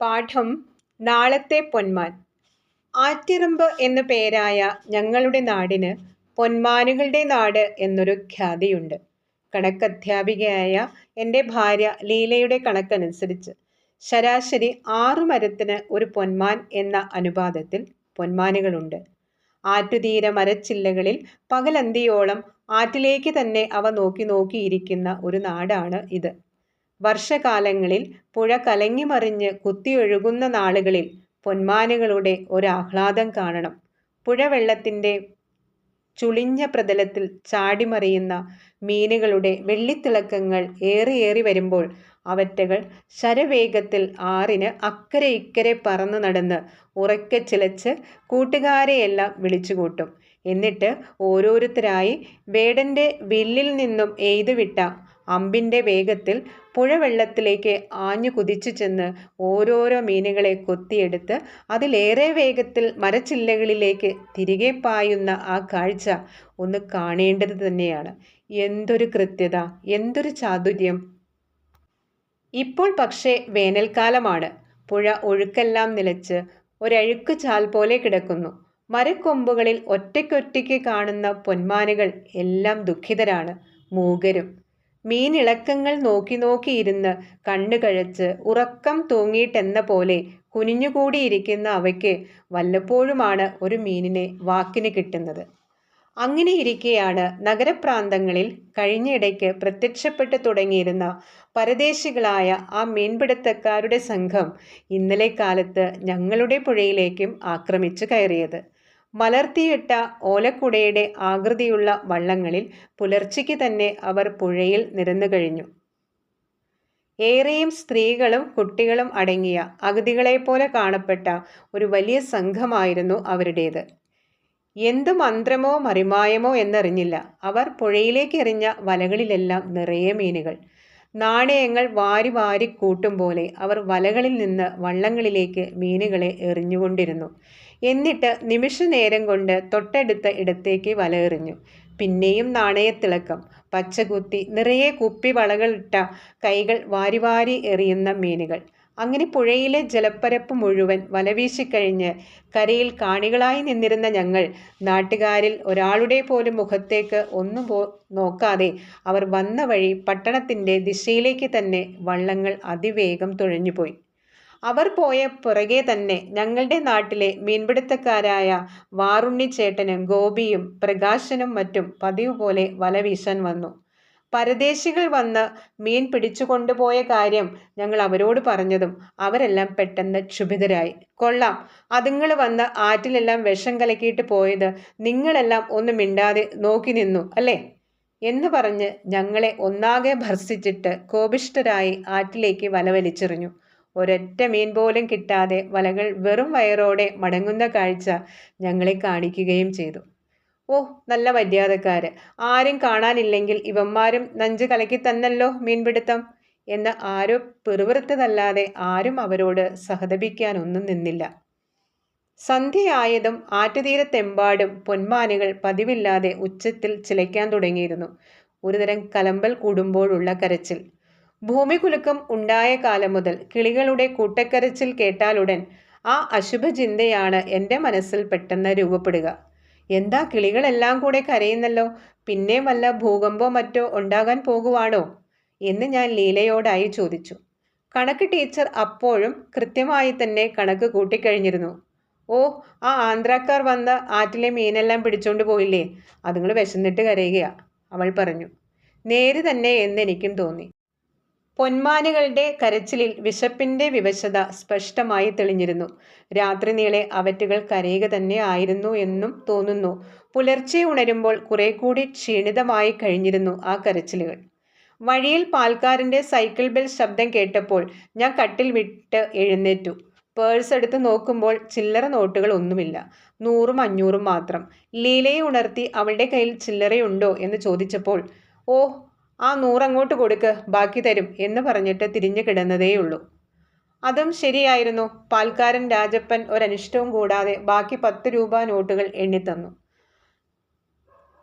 പാഠം നാളത്തെ പൊന്മാൻ. ആറ്റിറമ്പ് എന്നു പേരായ ഞങ്ങളുടെ നാടിന് പൊന്മാനുകളുടെ നാട് എന്നൊരു ഖ്യാതിയുണ്ട്. കണക്കധ്യാപികയായ എന്റെ ഭാര്യ ലീലയുടെ കണക്കനുസരിച്ച് ശരാശരി ആറു മരത്തിന് ഒരു പൊന്മാൻ എന്ന അനുപാതത്തിൽ പൊന്മാനുകളുണ്ട്. ആറ്റുതീര മരച്ചില്ലകളിൽ പകലന്തിയോളം ആറ്റിലേക്ക് തന്നെ അവ നോക്കി നോക്കിയിരിക്കുന്ന ഒരു നാടാണ് ഇത്. വർഷകാലങ്ങളിൽ പുഴ കലങ്ങിമറിഞ്ഞ് കുത്തിയൊഴുകുന്ന നാളുകളിൽ പൊന്മാനുകളുടെ ഒരാഹ്ലാദം കാണണം. പുഴവെള്ളത്തിന്റെ ചുളിഞ്ഞ പ്രതലത്തിൽ ചാടിമറിയുന്ന മീനുകളുടെ വെള്ളിത്തിളക്കങ്ങൾ ഏറിയേറി വരുമ്പോൾ അവറ്റകൾ ശരവേഗത്തിൽ ആറിന് അക്കരെ ഇക്കരെ പറന്നു നടന്ന് ഉറക്കെ ചിലച്ച് കൂട്ടുകാരെയെല്ലാം വിളിച്ചുകൂട്ടും. എന്നിട്ട് ഓരോരുത്തരായി വേടന്റെ വില്ലിൽ നിന്നും എയ്തുവിട്ട അമ്പിന്റെ വേഗത്തിൽ പുഴവെള്ളത്തിലേക്ക് ആഞ്ഞു കുതിച്ചു ചെന്ന് ഓരോരോ മീനുകളെ കൊത്തിയെടുത്ത് അതിലേറെ വേഗത്തിൽ മരച്ചില്ലകളിലേക്ക് തിരികെ പായുന്ന ആ കാഴ്ച ഒന്ന് കാണേണ്ടത് തന്നെയാണ്. എന്തൊരു കൃത്യത എന്തൊരു ചാതുര്യം. ഇപ്പോൾ പക്ഷേ വേനൽക്കാലമാണ്. പുഴ ഒഴുക്കെല്ലാം നിലച്ച് ഒരഴുക്ക് ചാൽ പോലെ കിടക്കുന്നു. മരക്കൊമ്പുകളിൽ ഒറ്റയ്ക്കൊറ്റയ്ക്ക് കാണുന്ന പൊന്മാനുകൾ എല്ലാം ദുഃഖിതരാണ്. മൂകരും മീനിളക്കങ്ങൾ നോക്കി നോക്കിയിരുന്ന് കണ്ണു കഴച്ച് ഉറക്കം തൂങ്ങിയിട്ടെന്ന പോലെ കുനിഞ്ഞുകൂടിയിരിക്കുന്ന അവയ്ക്ക് വല്ലപ്പോഴുമാണ് ഒരു മീനിനെ വാക്കിന് കിട്ടുന്നത്. അങ്ങനെ ഇരിക്കെയാണ് നഗരപ്രാന്തങ്ങളിൽ കഴിഞ്ഞയിടയ്ക്ക് പ്രത്യക്ഷപ്പെട്ടു തുടങ്ങിയിരുന്ന പരദേശികളായ ആ മീൻപിടുത്തക്കാരുടെ സംഘം ഇന്നലെ കാലത്ത് ഞങ്ങളുടെ പുഴയിലേക്കും ആക്രമിച്ചു കയറിയത്. മലർത്തിയിട്ട ഓലക്കുടയുടെ ആകൃതിയുള്ള വള്ളങ്ങളിൽ പുലർച്ചയ്ക്ക് തന്നെ അവർ പുഴയിൽ നിരന്നു കഴിഞ്ഞു. ഏറെയും സ്ത്രീകളും കുട്ടികളും അടങ്ങിയ അഗതികളെപ്പോലെ കാണപ്പെട്ട ഒരു വലിയ സംഘമായിരുന്നു അവരുടേത്. എന്തു മന്ത്രമോ മറിമായമോ എന്നറിഞ്ഞില്ല. അവർ പുഴയിലേക്ക് എറിഞ്ഞ വലകളിലെല്ലാം നിറയെ മീനുകൾ. നാണയങ്ങൾ വാരി വാരി കൂട്ടും പോലെ അവർ വലകളിൽ നിന്ന് വള്ളങ്ങളിലേക്ക് മീനുകളെ എറിഞ്ഞുകൊണ്ടിരുന്നു. എന്നിട്ട് നിമിഷ നേരം കൊണ്ട് തൊട്ടടുത്ത ഇടത്തേക്ക് വലയെറിഞ്ഞു. പിന്നെയും നാണയത്തിളക്കം. പച്ചകുത്തി നിറയെ കുപ്പി വളകളിട്ട കൈകൾ വാരി വാരി എറിയുന്ന മീനുകൾ. അങ്ങനെ പുഴയിലെ ജലപ്പരപ്പ് മുഴുവൻ വലവീശിക്കഴിഞ്ഞ് കരയിൽ കാണികളായി നിന്നിരുന്ന ഞങ്ങൾ നാട്ടുകാരിൽ ഒരാളുടെ പോലും മുഖത്തേക്ക് ഒന്നും പോ നോക്കാതെ അവർ വന്ന വഴി പട്ടണത്തിന്റെ ദിശയിലേക്ക് തന്നെ വള്ളങ്ങൾ അതിവേഗം തുഴഞ്ഞുപോയി. അവർ പോയ പുറകെ തന്നെ ഞങ്ങളുടെ നാട്ടിലെ മീൻപിടുത്തക്കാരായ വാറുണ്ണിച്ചേട്ടനും ഗോപിയും പ്രകാശനും മറ്റും പതിവ് പോലെ വല വീശാൻ വന്നു. പരദേശികൾ വന്ന് മീൻ പിടിച്ചു കൊണ്ടുപോയ കാര്യം ഞങ്ങൾ അവരോട് പറഞ്ഞതും അവരെല്ലാം പെട്ടെന്ന് ക്ഷുഭിതരായി. കൊള്ളാം. അതുങ്ങൾ വന്ന് ആറ്റിലെല്ലാം വിഷം കലക്കിയിട്ട് പോയത് നിങ്ങളെല്ലാം ഒന്നും മിണ്ടാതെ നോക്കി നിന്നു അല്ലേ എന്ന് പറഞ്ഞ് ഞങ്ങളെ ഒന്നാകെ ഭർസിച്ചിട്ട് കോപിഷ്ഠരായി ആറ്റിലേക്ക് വല വലിച്ചെറിഞ്ഞു. ഒരൊറ്റ മീൻ പോലും കിട്ടാതെ വലകൾ വെറും വയറോടെ മടങ്ങുന്ന കാഴ്ച ഞങ്ങളെ കാണിക്കുകയും ചെയ്തു. ഓ നല്ല മര്യാദക്കാര്. ആരും കാണാനില്ലെങ്കിൽ ഇവന്മാരും നഞ്ച് കലക്കി തന്നല്ലോ മീൻപിടുത്തം എന്ന് ആരോ പിറുവിറുത്തതല്ലാതെ ആരും അവരോട് സഹതപിക്കാനൊന്നും നിന്നില്ല. സന്ധ്യയായതും ആറ്റുതീരത്തെമ്പാടും പൊന്മാനുകൾ പതിവില്ലാതെ ഉച്ചത്തിൽ ചിലയ്ക്കാൻ തുടങ്ങിയിരുന്നു. ഒരുതരം കലമ്പൽ കൂടുമ്പോഴുള്ള കരച്ചിൽ. ഭൂമികുലുക്കം ഉണ്ടായ കാലം മുതൽ കിളികളുടെ കൂട്ടക്കരച്ചിൽ കേട്ടാലുടൻ ആ അശുഭചിന്തയാണ് എന്റെ മനസ്സിൽ പെട്ടെന്ന് രൂപപ്പെടുക. എന്താ കിളികളെല്ലാം കൂടെ കരയുന്നല്ലോ? പിന്നെ വല്ല ഭൂകമ്പോ മറ്റോ ഉണ്ടാകാൻ പോകുവാണോ? എന്ന് ഞാൻ ലീലയോടായി ചോദിച്ചു. കണക്ക് ടീച്ചർ അപ്പോഴും കൃത്യമായി തന്നെ കണക്ക് കൂട്ടിക്കഴിഞ്ഞിരുന്നു. ഓ ആ ആന്ധ്രാക്കാർ വന്ന ആറ്റിലെ മീനെല്ലാം പിടിച്ചോണ്ട് പോയില്ലേ? അതുങ്ങൾ വിശന്നിട്ട് കരയുകയാ. അവൾ പറഞ്ഞു. നേര് തന്നെ എന്നെനിക്കും തോന്നി. പൊന്മാനുകളുടെ കരച്ചിലിൽ വിശപ്പിന്റെ വിവശത സ്പഷ്ടമായി തെളിഞ്ഞിരുന്നു. രാത്രി നീളെ അവറ്റുകൾ കരയുക തന്നെ ആയിരുന്നു എന്നും തോന്നുന്നു. പുലർച്ചെ ഉണരുമ്പോൾ കുറെ കൂടി ക്ഷീണിതമായി കഴിഞ്ഞിരുന്നു ആ കരച്ചിലുകൾ. വഴിയിൽ പാൽക്കാരന്റെ സൈക്കിൾ ബെൽ ശബ്ദം കേട്ടപ്പോൾ ഞാൻ കട്ടിൽ വിട്ട് എഴുന്നേറ്റു. പേഴ്സ് എടുത്ത് നോക്കുമ്പോൾ ചില്ലറ നോട്ടുകൾ ഒന്നുമില്ല. നൂറും അഞ്ഞൂറും മാത്രം. ലീലയെ ഉണർത്തി അവളുടെ കയ്യിൽ ചില്ലറയുണ്ടോ എന്ന് ചോദിച്ചപ്പോൾ ഓ ആ നൂറങ്ങോട്ട് കൊടുക്ക് ബാക്കി തരും എന്ന് പറഞ്ഞിട്ട് തിരിഞ്ഞു കിടന്നതേയുള്ളൂ. അതും ശരിയായിരുന്നു. പാൽക്കാരൻ രാജപ്പൻ ഒരനിഷ്ടവും കൂടാതെ ബാക്കി പത്ത് രൂപ നോട്ടുകൾ എണ്ണിത്തന്നു.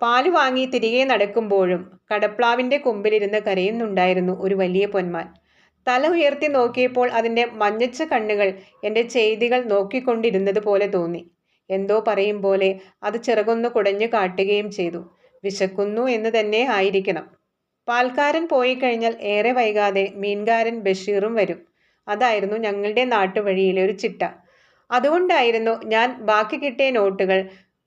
പാൽ വാങ്ങി തിരികെ നടക്കുമ്പോഴും കടപ്ലാവിന്റെ കൊമ്പിലിരുന്ന് കരയുന്നുണ്ടായിരുന്നു ഒരു വലിയ പൊന്മാൻ. തല ഉയർത്തി നോക്കിയപ്പോൾ അതിന്റെ മഞ്ഞച്ച കണ്ണുകൾ എന്റെ ചെയ്തികൾ നോക്കിക്കൊണ്ടിരുന്നത് പോലെ തോന്നി. എന്തോ പറയും പോലെ അത് ചിറകൊന്നു കുടഞ്ഞു കാട്ടുകയും ചെയ്തു. വിശക്കുന്നു എന്ന് തന്നെ ആയിരിക്കണം. പാൽക്കാരൻ പോയി കഴിഞ്ഞാൽ ഏറെ വൈകാതെ മീൻകാരൻ ബഷീറും വരും. അതായിരുന്നു ഞങ്ങളുടെ നാട്ടുവഴിയിലെ ഒരു ചിട്ട. അതുകൊണ്ടായിരുന്നു ഞാൻ ബാക്കി കിട്ടിയ നോട്ടുകൾ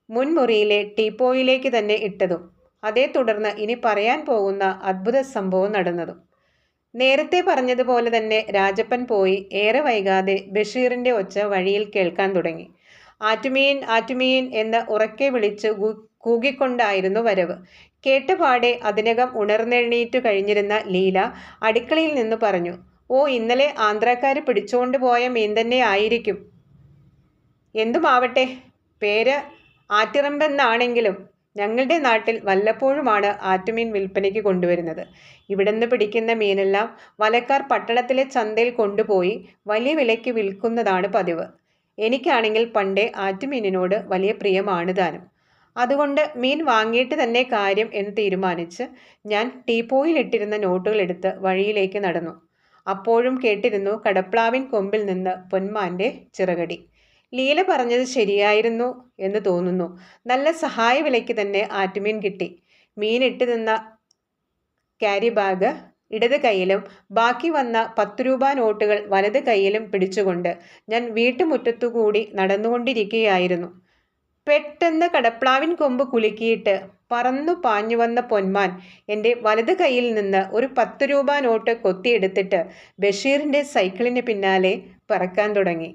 മുൻമുറിയിലെ ടീപ്പോയിലേക്ക് തന്നെ ഇട്ടതും. അതേ തുടർന്ന് ഇനി പറയാൻ പോകുന്ന അത്ഭുത സംഭവം നടന്നതും. നേരത്തെ പറഞ്ഞതുപോലെ തന്നെ രാജപ്പൻ പോയി ഏറെ വൈകാതെ ബഷീറിന്റെ ഒച്ച വഴിയിൽ കേൾക്കാൻ തുടങ്ങി. ആറ്റുമീൻ ആറ്റുമീൻ എന്ന് ഉറക്കെ വിളിച്ച് കൂകിക്കൊണ്ടായിരുന്നു വരവ്. കേട്ടപാടെ അതിനകം ഉണർന്നെണീറ്റു കഴിഞ്ഞിരുന്ന ലീല അടുക്കളയിൽ നിന്ന് പറഞ്ഞു ഓ ഇന്നലെ ആന്ധ്രാക്കാർ പിടിച്ചുകൊണ്ട് പോയ മീൻ തന്നെ ആയിരിക്കും. എന്തുമാവട്ടെ പേര് ആറ്റിറമ്പെന്നാണെങ്കിലും ഞങ്ങളുടെ നാട്ടിൽ വല്ലപ്പോഴുമാണ് ആറ്റുമീൻ വിൽപ്പനയ്ക്ക് കൊണ്ടുവരുന്നത്. ഇവിടുന്ന് പിടിക്കുന്ന മീനെല്ലാം വലക്കാർ പട്ടണത്തിലെ ചന്തയിൽ കൊണ്ടുപോയി വലിയ വിലയ്ക്ക് വിൽക്കുന്നതാണ് പതിവ്. എനിക്കാണെങ്കിൽ പണ്ടേ ആറ്റുമീനിനോട് വലിയ പ്രിയമാണ് താനും. അതുകൊണ്ട് മീൻ വാങ്ങിയിട്ട് തന്നെ കാര്യം എന്ന് തീരുമാനിച്ച് ഞാൻ ടീപ്പോയിലിട്ടിരുന്ന നോട്ടുകൾ എടുത്ത് വഴിയിലേക്ക് നടന്നു. അപ്പോഴും കേട്ടിരുന്നു കടപ്ലാവിൻ കൊമ്പിൽ നിന്ന് പൊന്മാന്റെ ചിറകടി. ലീല പറഞ്ഞത് ശരിയായിരുന്നു എന്ന് തോന്നുന്നു. നല്ല സഹായ വിലയ്ക്ക് തന്നെ ആറ്റുമീൻ കിട്ടി. മീൻ ഇട്ട് നിന്ന ക്യാരി ബാഗ് ഇടത് കൈയിലും ബാക്കി വന്ന പത്ത് രൂപ നോട്ടുകൾ വലത് കൈയിലും പിടിച്ചുകൊണ്ട് ഞാൻ വീട്ടുമുറ്റത്തുകൂടി നടന്നുകൊണ്ടിരിക്കുകയായിരുന്നു. പെട്ടെന്ന് കടപ്ലാവിൻ കൊമ്പ് കുലുക്കിയിട്ട് പറന്നു പാഞ്ഞു വന്ന പൊന്മാൻ എന്റെ വലത് കൈയിൽ നിന്ന് ഒരു പത്ത് രൂപ നോട്ട് കൊത്തിയെടുത്തിട്ട് ബഷീറിന്റെ സൈക്കിളിന് പിന്നാലെ പറക്കാൻ തുടങ്ങി.